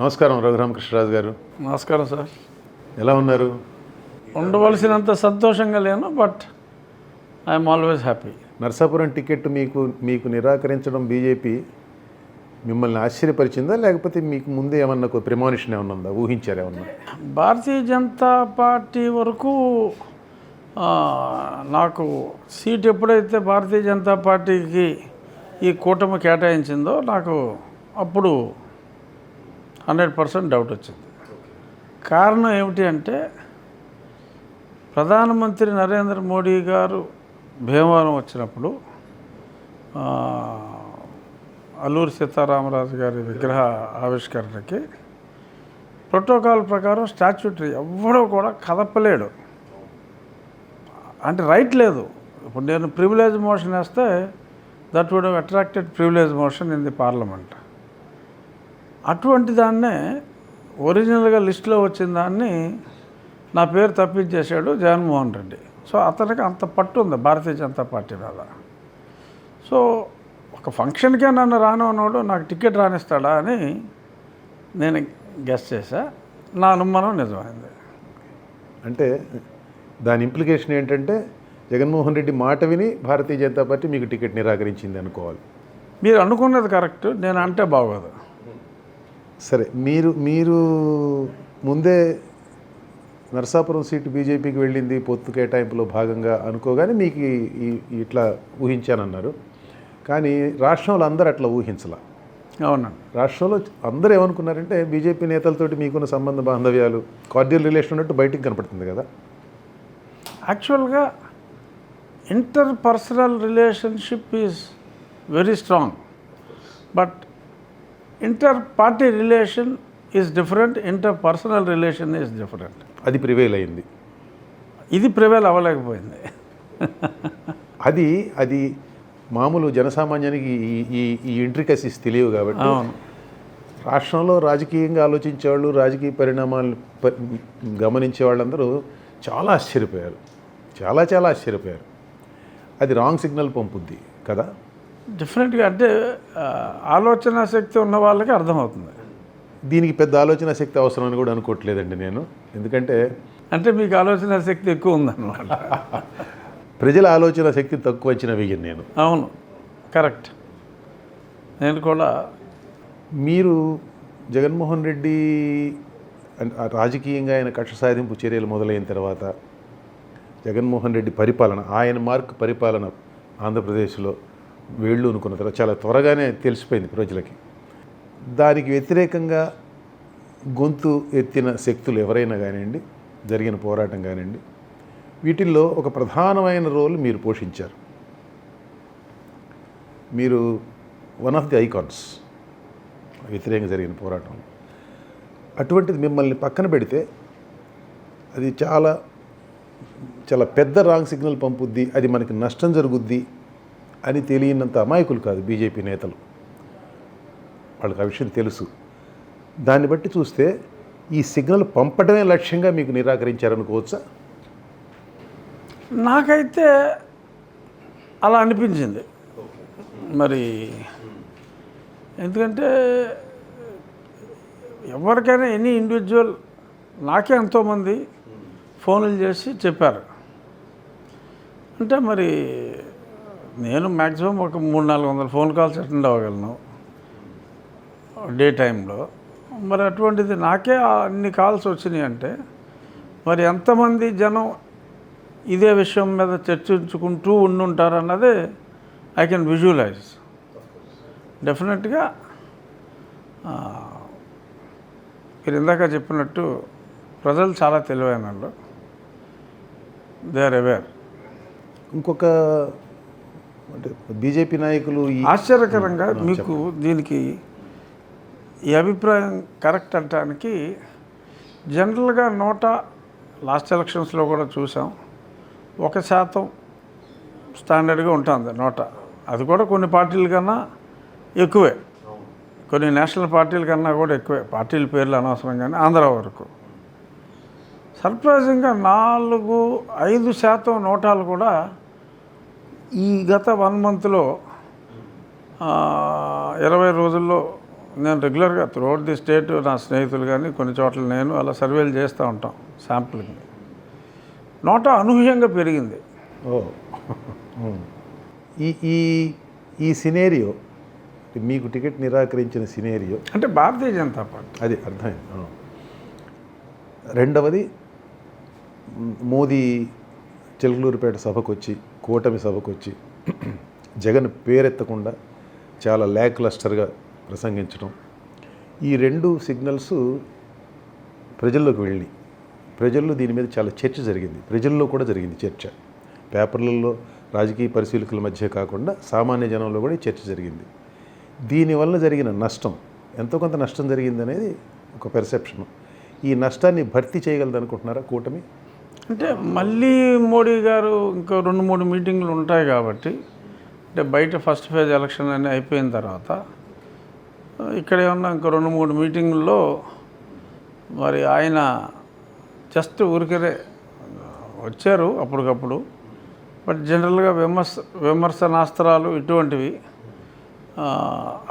నమస్కారం రఘురామకృష్ణరాజు గారు. నమస్కారం సార్. ఎలా ఉన్నారు? ఉండవలసినంత సంతోషంగా లేను but I'm always happy. Narsapuram ticket మీకు మీకు నిరాకరించడం బీజేపీ మిమ్మల్ని ఆశ్చర్యపరిచిందా? లేకపోతే మీకు ముందే ఏమన్నా ప్రిమానిషన్ ఏమన్నా ఉందా? ఊహించారు ఏమన్నా? భారతీయ జనతా పార్టీ వరకు నాకు సీట్ ఎప్పుడైతే భారతీయ జనతా పార్టీకి ఈ కూటమి కేటాయించిందో నాకు అప్పుడు హండ్రెడ్ పర్సెంట్ డౌట్ వచ్చింది. కారణం ఏమిటి అంటే ప్రధానమంత్రి నరేంద్ర మోడీ గారు భీమవరం వచ్చినప్పుడు అల్లూరి సీతారామరాజు గారి విగ్రహ ఆవిష్కరణకి ప్రోటోకాల్ ప్రకారం స్టాచ్యూటరీ ఎవ్వడూ కూడా కదపలేడు. అంటే రైట్ లేదు. ఇప్పుడు నేను ప్రివిలేజ్ మోషన్ వేస్తే that would attracted privilege motion in the parliament. అటువంటి దాన్నే ఒరిజినల్గా లిస్టులో వచ్చిన దాన్ని నా పేరు తప్పించేశాడు జగన్మోహన్ రెడ్డి. సో అతనికి అంత పట్టు ఉంది భారతీయ జనతా పార్టీ మీద. సో ఒక ఫంక్షన్కే నన్ను రానివాడు నాకు టికెట్ రానిస్తాడా అని నేను గెస్ట్ చేశా. నా అనుమానం నిజమైంది. అంటే దాని ఇంప్లికేషన్ ఏంటంటే జగన్మోహన్ రెడ్డి మాట విని భారతీయ జనతా పార్టీ మీకు టికెట్ నిరాకరించింది అనుకోవాలి. మీరు అనుకున్నది కరెక్ట్ నేను అంటే బాగోదు. సరే మీరు మీరు ముందే నరసాపురం సీటు బీజేపీకి వెళ్ళింది పొత్తు కేటాయింపులో భాగంగా అనుకోగానే మీకు ఇట్లా ఊహించానన్నారు. కానీ రాష్ట్రంలో అందరూ అట్లా ఊహించలా. అవునండి. రాష్ట్రంలో అందరూ ఏమనుకున్నారంటే బీజేపీ నేతలతోటి మీకున్న సంబంధ బాంధవ్యాలు కార్డియల్ రిలేషన్ ఉన్నట్టు బయటికి కనపడుతుంది కదా. యాక్చువల్గా interpersonal relationship is very strong. But inter party relation is different interpersonal relation is different అది ప్రివేల్ అయింది ఇది ప్రివేల్ అవ్వలేకపోయింది. అది అది మామూలు జనసామాన్యానికి ఈ ఈ ఇంట్రికసీస్ తెలియవు కాబట్టి రాష్ట్రంలో రాజకీయంగా ఆలోచించేవాళ్ళు రాజకీయ పరిణామాలు గమనించే వాళ్ళందరూ చాలా ఆశ్చర్యపోయారు. చాలా చాలా ఆశ్చర్యపోయారు. అది రాంగ్ సిగ్నల్ పంపుద్ది కదా? డిఫరెంట్గా అంటే ఆలోచన శక్తి ఉన్న వాళ్ళకి అర్థమవుతుంది. దీనికి పెద్ద ఆలోచన శక్తి అవసరం అని కూడా అనుకోవట్లేదండి నేను. ఎందుకంటే అంటే మీకు ఆలోచన శక్తి ఎక్కువ ఉందన్నమాట. ప్రజల ఆలోచన శక్తి తక్కువ అంచనా వేయను నేను. అవును. కరెక్ట్. నేను కూడా మీరు జగన్మోహన్ రెడ్డి రాజకీయంగా ఆయన కక్ష సాధింపు చర్యలు మొదలైన తర్వాత జగన్మోహన్ రెడ్డి పరిపాలన ఆయన మార్క్ పరిపాలన ఆంధ్రప్రదేశ్లో వేళ్ళు అనుకున్న తర్వాత చాలా త్వరగానే తెలిసిపోయింది ప్రజలకి. దానికి వ్యతిరేకంగా గొంతు ఎత్తిన శక్తులు ఎవరైనా కానివ్వండి జరిగిన పోరాటం కానివ్వండి వీటిల్లో ఒక ప్రధానమైన రోల్ మీరు పోషించారు. మీరు వన్ ఆఫ్ ది ఐకాన్స్ వ్యతిరేకంగా జరిగిన పోరాటం. అటువంటిది మిమ్మల్ని పక్కన పెడితే అది చాలా చాలా పెద్ద రాంగ్ సిగ్నల్ పంపుద్ది అది మనకి నష్టం జరుగుద్ది అని తెలియనంత అమాయకులు కాదు బీజేపీ నేతలు. వాళ్ళకి ఆ విషయం తెలుసు. దాన్ని బట్టి చూస్తే ఈ సిగ్నల్ పంపడమే లక్ష్యంగా మీకు నిరాకరించారనుకోవచ్చా? నాకైతే అలా అనిపించింది. మరి ఎందుకంటే ఎవరికైనా ఎనీ ఇండివిజువల్ నాకే ఎంతోమంది ఫోన్లు చేసి చెప్పారు. అంటే మరి నేను మ్యాక్సిమం ఒక మూడు నాలుగు వందల ఫోన్ కాల్స్ అటెండ్ అవ్వగలను. డే టైంలో. మరి అటువంటిది నాకే అన్ని కాల్స్ వచ్చినాయి అంటే మరి ఎంతమంది జనం ఇదే విషయం మీద చర్చించుకుంటూ ఉండుంటారు అన్నదే ఐ కెన్ విజువలైజ్ డెఫినెట్గా మీరు ఇందాక చెప్పినట్టు ప్రజలు చాలా తెలివైన వాళ్ళు దే ఆర్ అవేర్ ఇంకొక అంటే బీజేపీ నాయకులు ఆశ్చర్యకరంగా మీకు దీనికి ఈ అభిప్రాయం కరెక్ట్ అంటానికి జనరల్గా నూట లాస్ట్ ఎలక్షన్స్లో కూడా చూసాం. ఒక శాతం స్టాండర్డ్గా ఉంటుంది నోట. అది కూడా కొన్ని పార్టీల కన్నా ఎక్కువే. కొన్ని నేషనల్ పార్టీల కన్నా కూడా ఎక్కువే. పార్టీల పేర్లు అనవసరం కానీ ఆంధ్ర వరకు. సర్ప్రైజింగ్గా నాలుగు ఐదు శాతం నోటాలు కూడా ఈ గత వన్ మంత్లో ఇరవై రోజుల్లో నేను రెగ్యులర్గా త్రూఅవుట్ ది స్టేట్ నా స్నేహితులు కానీ కొన్ని చోట్ల నేను అలా సర్వేలు చేస్తూ ఉంటాం శాంపుల్కి నోట అనూహ్యంగా పెరిగింది. ఓ. ఈ ఈ ఈ సినేరియో మీకు టికెట్ నిరాకరించిన సినేరియో. అంటే భారతీయ జనతా పార్టీ. అది అర్థమైంది. రెండవది మోదీ చిలకలూరుపేట సభకు వచ్చి కూటమి సభకు వచ్చి జగన్ పేరెత్తకుండా చాలా ల్యాక్ లస్టర్గా ప్రసంగించడం ఈ రెండు సిగ్నల్స్ ప్రజల్లోకి వెళ్ళి ప్రజల్లో దీని మీద చాలా చర్చ జరిగింది. ప్రజల్లో కూడా జరిగింది చర్చ. పేపర్లలో రాజకీయ పరిశీలకుల మధ్య కాకుండా సామాన్య జనంలో కూడా ఈ చర్చ జరిగింది. దీనివల్ల జరిగిన నష్టం ఎంతో కొంత నష్టం జరిగింది అనేది ఒక పెర్సెప్షన్ ఈ నష్టాన్ని భర్తీ చేయగలదనుకుంటున్నారా కూటమి? అంటే మళ్ళీ మోడీ గారు ఇంకో రెండు మూడు మీటింగ్లు ఉంటాయి కాబట్టి అంటే బయట ఫస్ట్ ఫేజ్ ఎలక్షన్ అన్నీ అయిపోయిన తర్వాత ఇక్కడ ఏమన్నా ఇంకో రెండు మూడు మీటింగుల్లో మరి ఆయన జస్ట్ ఊరికరే వచ్చారు అప్పటికప్పుడు. బట్ జనరల్గా విమర్శ విమర్శనాస్త్రాలు ఇటువంటివి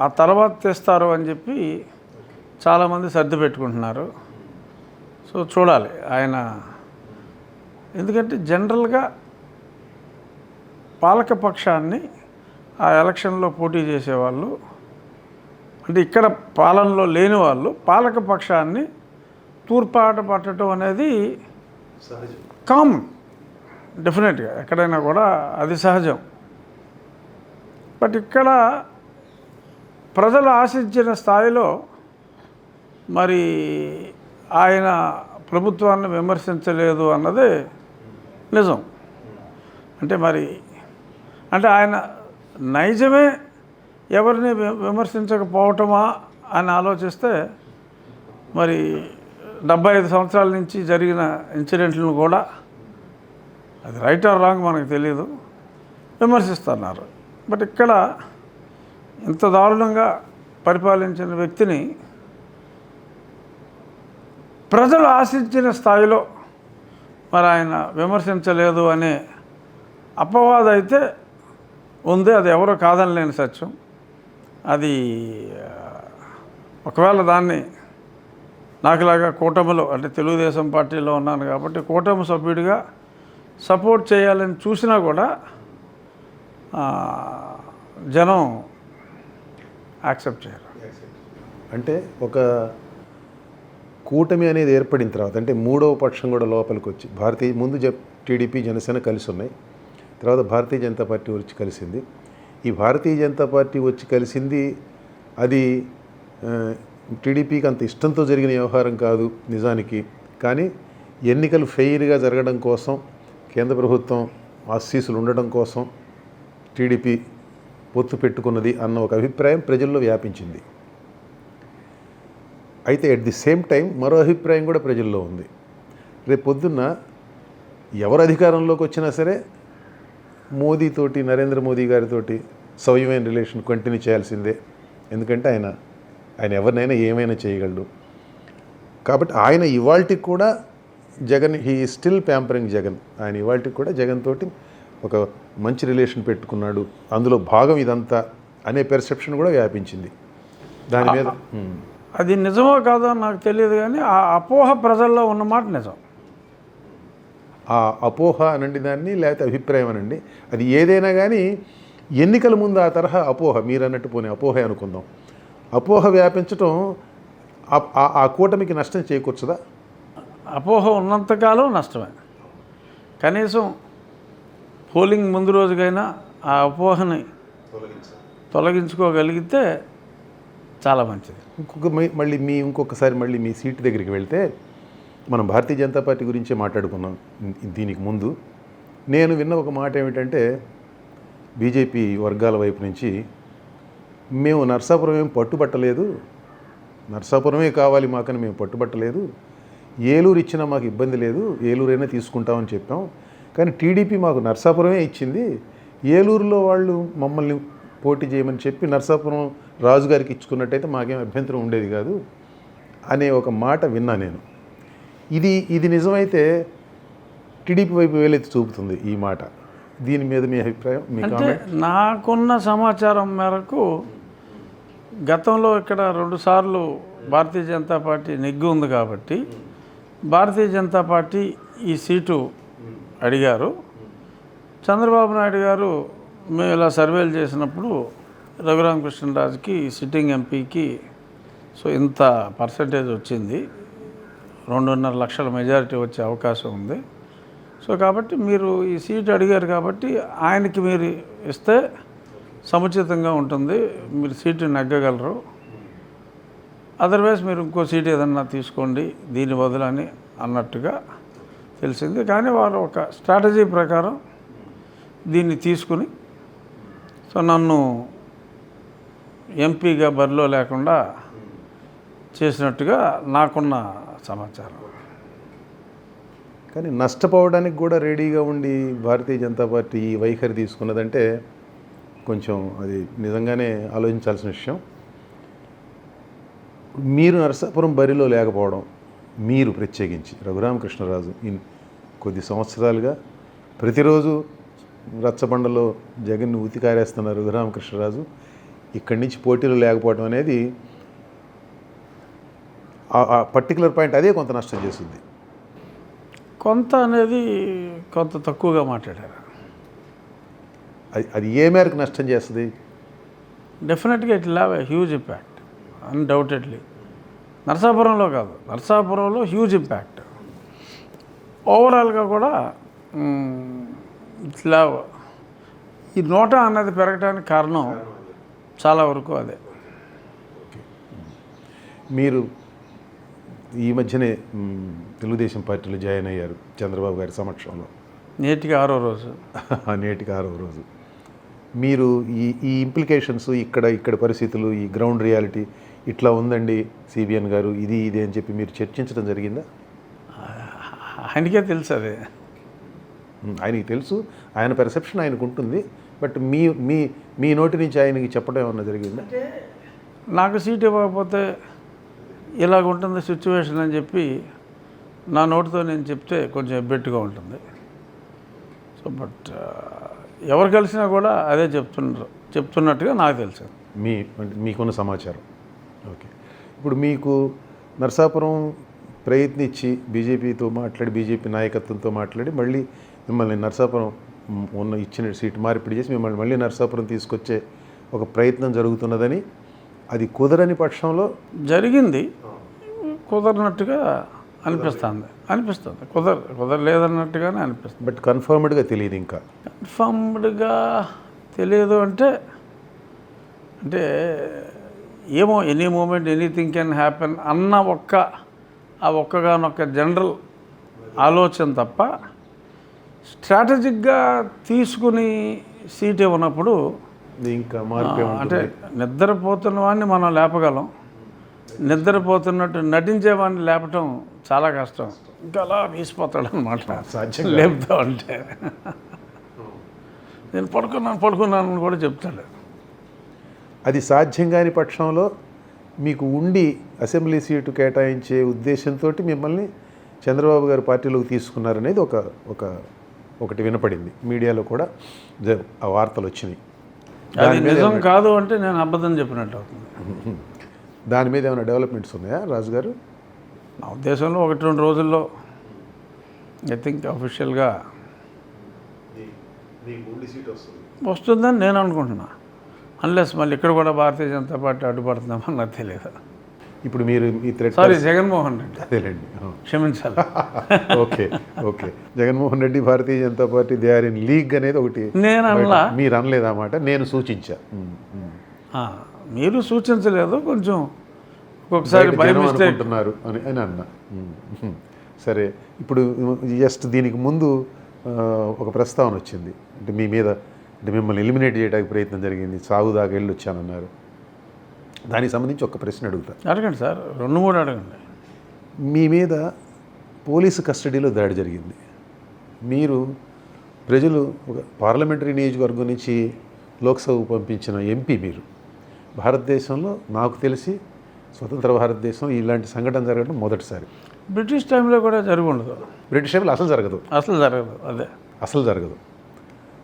ఆ తర్వాత తెస్తారు అని చెప్పి చాలామంది సర్ది పెట్టుకుంటున్నారు. సో చూడాలి ఆయన ఎందుకంటే జనరల్గా పాలకపక్షాన్ని ఆ ఎలక్షన్లో పోటీ చేసేవాళ్ళు అంటే ఇక్కడ పాలనలో లేని వాళ్ళు పాలకపక్షాన్ని తూర్పాట పట్టడం అనేది కామన్ డెఫినెట్గా ఎక్కడైనా కూడా అది సహజం. బట్ ఇక్కడ ప్రజలు ఆశించిన స్థాయిలో మరి ఆయన ప్రభుత్వాన్ని విమర్శించలేదు అన్నదే నిజం. అంటే మరి అంటే ఆయన నైజమే ఎవరిని విమర్శించకపోవటమా అని ఆలోచిస్తే మరి డెబ్బై ఐదు సంవత్సరాల నుంచి జరిగిన ఇన్సిడెంట్లను కూడా అది రైట్ ఆర్ రాంగ్ మనకు తెలియదు విమర్శిస్తున్నారు. బట్ ఇక్కడ ఇంత దారుణంగా పరిపాలించిన వ్యక్తిని ప్రజలు ఆశించిన స్థాయిలో మరి ఆయన విమర్శించలేదు అనే అపవాదం అయితే ఉంది. అది ఎవరో కాదనలేని సత్యం. అది ఒకవేళ దాన్ని నాకులాగా కూటమిలో అంటే తెలుగుదేశం పార్టీలో ఉన్నాను కాబట్టి కూటమి సభ్యుడిగా సపోర్ట్ చేయాలని చూసినా కూడా జనం యాక్సెప్ట్ చేయరు. అంటే ఒక కూటమి అనేది ఏర్పడిన తర్వాత అంటే మూడవ పక్షం కూడా లోపలికి వచ్చి భారతీయ ముందు జ టీడీపీ జనసేన కలిసి ఉన్నాయి. తర్వాత భారతీయ జనతా పార్టీ వచ్చి కలిసింది. ఈ భారతీయ జనతా పార్టీ వచ్చి కలిసింది అది టీడీపీకి అంత ఇష్టంతో జరిగిన వ్యవహారం కాదు నిజానికి. కానీ ఎన్నికలు ఫెయిర్గా జరగడం కోసం కేంద్ర ప్రభుత్వం ఆశీసులు ఉండడం కోసం టీడీపీ పొత్తు పెట్టుకున్నది అన్న ఒక అభిప్రాయం ప్రజల్లో వ్యాపించింది. అయితే ఎట్ ది సేమ్ టైం మరో అభిప్రాయం కూడా ప్రజల్లో ఉంది. రేపు పొద్దున్న ఎవరు అధికారంలోకి వచ్చినా సరే మోదీతోటి నరేంద్ర మోదీ గారితోటి సౌమ్యమైన రిలేషన్ కంటిన్యూ చేయాల్సిందే. ఎందుకంటే ఆయన ఆయన ఎవరినైనా ఏమైనా చేయగలడు. కాబట్టి ఆయన ఇవాల్టికి కూడా Jagan he still pampering Jagan. ఆయన ఇవాల్టికి కూడా జగన్ తోటి ఒక మంచి రిలేషన్ పెట్టుకున్నాడు. అందులో భాగం ఇదంతా అనే పెర్సెప్షన్ కూడా వ్యాపించింది. దాని మీద. అది నిజమో కాదో నాకు తెలియదు కానీ ఆ అపోహ ప్రజల్లో ఉన్నమాట నిజం. ఆ అపోహ అనండి దాన్ని లేకపోతే అభిప్రాయం అనండి. అది ఏదైనా కానీ ఎన్నికల ముందు ఆ తరహా అపోహ మీరు అన్నట్టు పోనీ అపోహ అనుకుందాం. అపోహ ఆ- ఆ కూటమికి నష్టం చేకూర్చదా? అపోహ ఉన్నంతకాలం నష్టమే. కనీసం పోలింగ్ ముందు రోజుకైనా ఆ అపోహని తొలగించుకోగలిగితే చాలా మంచిది. ఇంకొక మళ్ళీ మీ ఇంకొకసారి మళ్ళీ మీ సీటు దగ్గరికి వెళ్తే మనం భారతీయ జనతా పార్టీ గురించే మాట్లాడుకున్నాం. దీనికి ముందు నేను విన్న ఒక మాట ఏమిటంటే బీజేపీ వర్గాల వైపు నుంచి మేము నర్సాపురం ఏం పట్టుబట్టలేదు నర్సాపురమే కావాలి మాకని మేము పట్టుబట్టలేదు ఏలూరు ఇచ్చినా మాకు ఇబ్బంది లేదు ఏలూరైనా తీసుకుంటామని చెప్పాం. కానీ టీడీపీ మాకు నర్సాపురమే ఇచ్చింది ఏలూరులో వాళ్ళు మమ్మల్ని పోటీ చేయమని చెప్పి నర్సాపురం రాజుగారికి ఇచ్చుకున్నట్టయితే మాకేం అభ్యంతరం ఉండేది కాదు అనే ఒక మాట విన్నా నేను. ఇది ఇది నిజమైతే టీడీపీ వైపు వేలెత్తి చూపుతుంది ఈ మాట. దీని మీద మీ అభిప్రాయం మీ అంటే నాకున్న సమాచారం మేరకు గతంలో ఇక్కడ రెండుసార్లు భారతీయ జనతా పార్టీ నెగ్గి ఉంది కాబట్టి భారతీయ జనతా పార్టీ ఈ సీటు అడిగారు. చంద్రబాబు నాయుడు గారు మేము ఇలా సర్వేలు చేసినప్పుడు రఘురామకృష్ణరాజుకి సిట్టింగ్ ఎంపీకి సో ఇంత పర్సంటేజ్ వచ్చింది. రెండున్నర లక్షల మెజారిటీ వచ్చే అవకాశం ఉంది. సో కాబట్టి మీరు ఈ సీట్ అడిగారు కాబట్టి ఆయనకి మీరు ఇస్తే సముచితంగా ఉంటుంది. మీరు సీటు నెగ్గగలరు. అదర్వైజ్ మీరు ఇంకో సీట్ ఏదన్నా తీసుకోండి. దీని బదులని అన్నట్టుగా తెలిసింది. కానీ వారు ఒక స్ట్రాటజీ ప్రకారం దీన్ని తీసుకుని సో నన్ను ఎంపీగా బరిలో లేకుండా చేసినట్టుగా నాకున్న సమాచారం. కానీ నష్టపోవడానికి కూడా రెడీగా ఉండి భారతీయ జనతా పార్టీ ఈ వైఖరి తీసుకున్నదంటే కొంచెం అది నిజంగానే ఆలోచించాల్సిన విషయం. మీరు నరసాపురం బరిలో లేకపోవడం మీరు ప్రత్యేకించి రఘురామకృష్ణరాజు ఇన్ కొద్ది సంవత్సరాలుగా ప్రతిరోజు రచ్చబండలో జగన్ని ఉతికారేస్తున్న రఘురామకృష్ణరాజు ఇక్కడి నుంచి పోటీలో లేకపోవడం అనేది ఆ పర్టికులర్ పాయింట్ అదే కొంత నష్టం చేస్తుంది కొంత అనేది కొంత తక్కువగా మాట్లాడారు. అది అది ఏ మేరకు నష్టం చేస్తుంది? డెఫినెట్గా it a huge impact undoubtedly నరసాపురంలో కాదు నరసాపురంలో హ్యూజ్ ఇంపాక్ట్ ఓవరాల్గా కూడా ఇట్లా ఈ నోటా అన్నది పెరగడానికి కారణం చాలా వరకు అదే. మీరు ఈ మధ్యనే తెలుగుదేశం పార్టీలో జాయిన్ అయ్యారు చంద్రబాబు గారి సమక్షంలో. నేటికి ఆరో రోజు. నేటికి ఆరవ రోజు. మీరు ఈ ఈ ఇంప్లికేషన్స్ ఇక్కడ ఇక్కడ పరిస్థితులు ఈ గ్రౌండ్ రియాలిటీ ఇట్లా ఉందండి సిబిఎన్ గారు ఇది ఇది అని చెప్పి మీరు చర్చించడం జరిగిందా? ఆయనకే తెలుసు అదే. ఆయనకి తెలుసు. ఆయన పెర్సెప్షన్ ఆయనకు ఉంటుంది. బట్ మీ మీ మీ నోటి నుంచి ఆయనకి చెప్పడం ఏమన్నా జరిగిందా? నాకు సీట్ ఇవ్వకపోతే ఇలాగ ఉంటుంది సిచ్యువేషన్ అని చెప్పి నా నోటితో నేను చెప్తే కొంచెం ఎబ్బెట్టుగా ఉంటుంది. సో బట్ ఎవరు కలిసినా కూడా అదే చెప్తున్నారు. చెప్తున్నట్టుగా నాకు తెలుసు. మీ మీకున్న సమాచారం. ఓకే. ఇప్పుడు మీకు నరసాపురం ప్రయత్నించి బీజేపీతో మాట్లాడి బీజేపీ నాయకత్వంతో మాట్లాడి మళ్ళీ మిమ్మల్ని నరసాపురం ఉన్న ఇచ్చిన సీటు మార్పిడి చేసి మిమ్మల్ని మళ్ళీ నరసాపురం తీసుకొచ్చే ఒక ప్రయత్నం జరుగుతున్నదని అది కుదరని పక్షంలో జరిగింది. కుదరనట్టుగా అనిపిస్తుంది. అనిపిస్తుంది. కుదర కుదరలేదన్నట్టుగానే అనిపిస్తుంది. బట్ కన్ఫర్మ్డ్గా తెలియదు ఇంకా. కన్ఫర్మ్డ్గా తెలియదు అంటే అంటే ఏమో any moment anything can happen అన్న ఒక్క ఆ ఒక్కగానొక్క జనరల్ ఆలోచన తప్ప స్ట్రాటజిక్గా తీసుకుని సీట్ ఇవ్వనప్పుడు ఇంకా అంటే నిద్రపోతున్న వాడిని మనం లేపగలం. నిద్రపోతున్నట్టు నటించే వాడిని లేపటం చాలా కష్టం. ఇంకా అలా వీసిపోతాడు అనమాట సాధ్యం లేపుతా ఉంటే. నేను పడుకున్నాను పడుకున్నాను అని కూడా చెప్తాడు. అది సాధ్యం కాని పక్షంలో మీకు ఉండి అసెంబ్లీ సీటు కేటాయించే ఉద్దేశంతో మిమ్మల్ని చంద్రబాబు గారు పార్టీలోకి తీసుకున్నారనేది ఒక ఒక ఒకటి వినపడింది. మీడియాలో కూడా ఆ వార్తలు వచ్చినాయి. అది నిజం కాదు అంటే నేను అబద్ధం చెప్పినట్టు అవుతుంది. దాని మీద ఏమైనా డెవలప్మెంట్స్ ఉన్నాయా రాజు గారు నా ఉద్దేశంలో ఒకటి రెండు రోజుల్లో ఐ థింక్ అఫీషియల్గా వస్తుందని నేను అనుకుంటున్నా. అన్లెస్ మళ్ళీ ఇక్కడ కూడా భారతీయ జనతా పార్టీ అడ్డుపడుతుందేమో నాకు తెలియదు. ఇప్పుడు మీరు ఈ థ్రెట్ సారీ జగన్మోహన్ రెడ్డి. అదేలేండి. క్షమించాలి. Okay okay. Jaganmohan Reddy Bharatiya Janata Party they are in league అనేది ఒకటి నేను అనలా. మీరు అనలేదన్నమాట నేను సూచించా. మీరు సూచించలేదు కొంచెం ఒక్కొక్కసారి అనుకుంటున్నారు అని అని అన్న. సరే ఇప్పుడు జస్ట్ దీనికి ముందు ఒక ప్రస్తావన వచ్చింది. అంటే మీ మీద అంటే మిమ్మల్ని ఎలిమినేట్ చేయడానికి ప్రయత్నం జరిగింది. సాగు దాకా వెళ్ళి వచ్చానన్నారు దానికి సంబంధించి ఒక ప్రశ్న అడుగుతా. అడగండి సార్ రెండు మూడు అడగండి. మీ మీద పోలీసు కస్టడీలో దాడి జరిగింది. మీరు ప్రజలు ఒక పార్లమెంటరీ నియోజకవర్గం నుంచి లోక్సభకు పంపించిన ఎంపీ మీరు. భారతదేశంలో నాకు తెలిసి స్వతంత్ర భారతదేశం ఇలాంటి సంఘటన జరగడం మొదటిసారి. బ్రిటిష్ టైంలో కూడా జరిగి ఉండదు. బ్రిటిష్ టైంలో అసలు జరగదు. అసలు జరగదు అదే. అసలు జరగదు.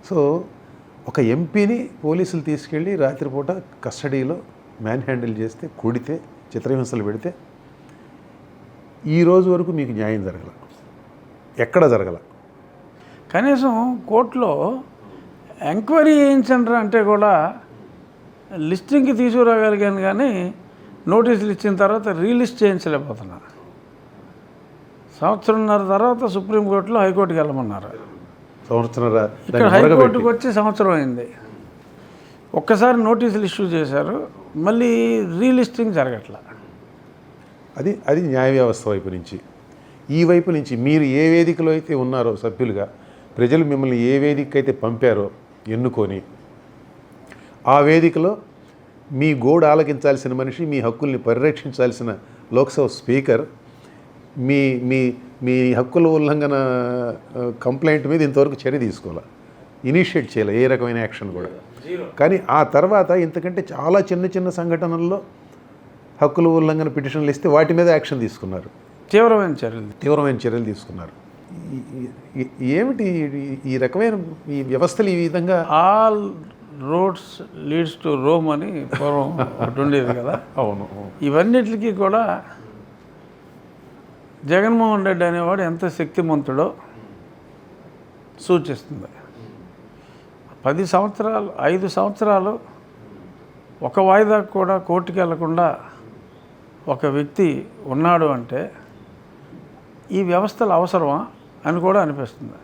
సో ఒక ఎంపీని పోలీసులు తీసుకెళ్ళి రాత్రిపూట కస్టడీలో మ్యాన్ హ్యాండిల్ చేస్తే కొడితే చిత్రహింసలు పెడితే ఈ రోజు వరకు మీకు న్యాయం జరగల. ఎక్కడ జరగల. కనీసం కోర్టులో ఎంక్వైరీ చేయించండి అంటే కూడా లిస్టింగ్కి తీసుకురాగలిగాను కానీ నోటీసులు ఇచ్చిన తర్వాత రీలిస్ట్ చేయించలేకపోతున్నా సంవత్సరంన్నర తర్వాత సుప్రీంకోర్టులో హైకోర్టుకి వెళ్ళమన్నారు. సంవత్సరం ఇక్కడ హైకోర్టుకు వచ్చి సంవత్సరం అయింది. ఒక్కసారి నోటీసులు ఇష్యూ చేశారు మళ్ళీ రీలిస్టింగ్ జరగట్లా. అది అది న్యాయ వ్యవస్థ వైపు నుంచి. ఈ వైపు నుంచి మీరు ఏ వేదికలో అయితే ఉన్నారో సభ్యులుగా ప్రజలు మిమ్మల్ని ఏ వేదిక అయితే పంపారో ఎన్నుకొని ఆ వేదికలో మీ గోడు ఆలకించాల్సిన మనిషి మీ హక్కుల్ని పరిరక్షించాల్సిన లోక్సభ స్పీకర్ మీ మీ మీ హక్కుల ఉల్లంఘన కంప్లైంట్ మీద ఇంతవరకు చర్య తీసుకోవాలి? ఇనిషియేట్ చేయాలి ఏ రకమైన యాక్షన్ కూడా. కానీ ఆ తర్వాత ఇంతకంటే చాలా చిన్న చిన్న సంఘటనల్లో హక్కుల ఉల్లంఘన పిటిషన్లు ఇస్తే వాటి మీద యాక్షన్ తీసుకున్నారు. తీవ్రమైన చర్యలు. తీవ్రమైన చర్యలు తీసుకున్నారు. ఏమిటి ఈ- ఈ రకమైన ఈ వ్యవస్థలు ఈ విధంగా? All roads leads to Rome అని పూర్వం ఒకటి ఉండేది కదా. అవును. ఇవన్నిటికీ కూడా జగన్మోహన్ రెడ్డి అనేవాడు ఎంత శక్తిమంతుడో సూచిస్తుంది. పది సంవత్సరాలు ఐదు సంవత్సరాలు ఒక వాయిదా కూడా కోర్టుకి వెళ్ళకుండా ఒక వ్యక్తి ఉన్నాడు అంటే ఈ వ్యవస్థలు అవసరమా అని కూడా అనిపిస్తుంది.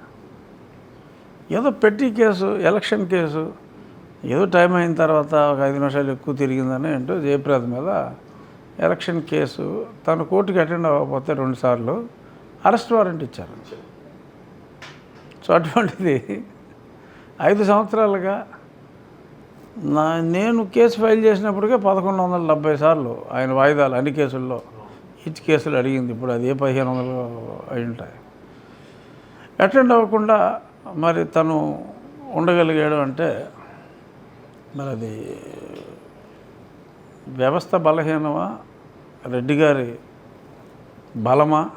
ఏదో పెట్టి కేసు ఎలక్షన్ కేసు ఏదో టైం అయిన తర్వాత ఒక ఐదు నిమిషాలు ఎక్కువ తిరిగిందని అంటూ జయప్రద మీద ఎలక్షన్ కేసు తను కోర్టుకి అటెండ్ అవ్వకపోతే రెండుసార్లు అరెస్ట్ వారెంట్ ఇచ్చారు. సో అటువంటిది ఐదు సంవత్సరాలుగా నా నేను కేసు ఫైల్ చేసినప్పటికే పదకొండు వందల డెబ్బై సార్లు ఆయన వాయిదాలు అన్ని కేసుల్లో. ఇచ్చి కేసులు అడిగింది. ఇప్పుడు అది ఏ పదిహేను వందలు అయి ఉంటాయి. అటెండ్ అవ్వకుండా మరి తను ఉండగలిగాడు అంటే మరి అది వ్యవస్థ బలహీనమా? రెడ్డి గారి బలమా?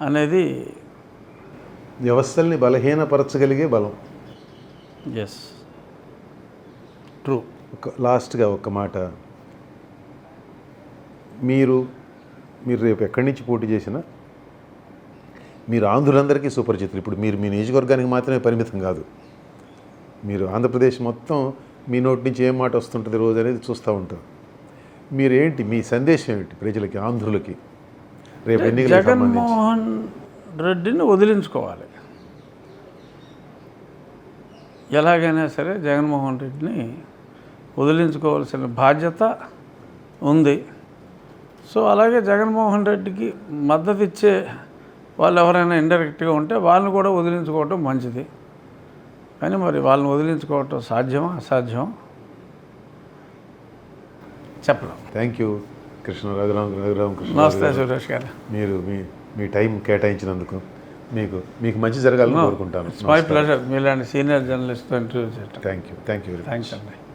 అనేది వ్యవస్థల్ని బలహీనపరచగలిగే బలం. ఎస్ ట్రూ ఒక లాస్ట్గా ఒక మాట. మీరు మీరు రేపు ఎక్కడి నుంచి పోటీ చేసినా మీరు ఆంధ్రులందరికీ సుపరిచితులు. ఇప్పుడు మీరు మీ నియోజకవర్గానికి మాత్రమే పరిమితం కాదు. మీరు ఆంధ్రప్రదేశ్ మొత్తం మీ నోటి నుంచి ఏం మాట వస్తుంటుంది రోజు అనేది చూస్తూ ఉంటారు. మీరు ఏంటి మీ సందేశం ఏంటి ప్రజలకి ఆంధ్రులకి? రేపు ఎన్నికలకు సంబంధించి. జగన్మోహన్ రెడ్డిని వదిలించుకోవాలి. ఎలాగైనా సరే జగన్మోహన్ రెడ్డిని వదిలించుకోవాల్సిన బాధ్యత ఉంది. సో అలాగే జగన్మోహన్ రెడ్డికి మద్దతు ఇచ్చే వాళ్ళు ఎవరైనా ఇండైరెక్ట్గా ఉంటే వాళ్ళని కూడా వదిలించుకోవటం మంచిది. కానీ మరి వాళ్ళని వదిలించుకోవటం సాధ్యమా? అసాధ్యం? చెప్పలేం. థ్యాంక్ యూ కృష్ణ రఘురామ రఘురామ కృష్ణ నమస్తే సురేష్ గారు. మీరు మీ మీ టైం కేటాయించినందుకు మీకు మీకు మంచి జరగాలని కోరుకుంటాను. మై ప్లెజర్ మీలాంటి సీనియర్ చేయటం. Thank you thank you thanks అండి.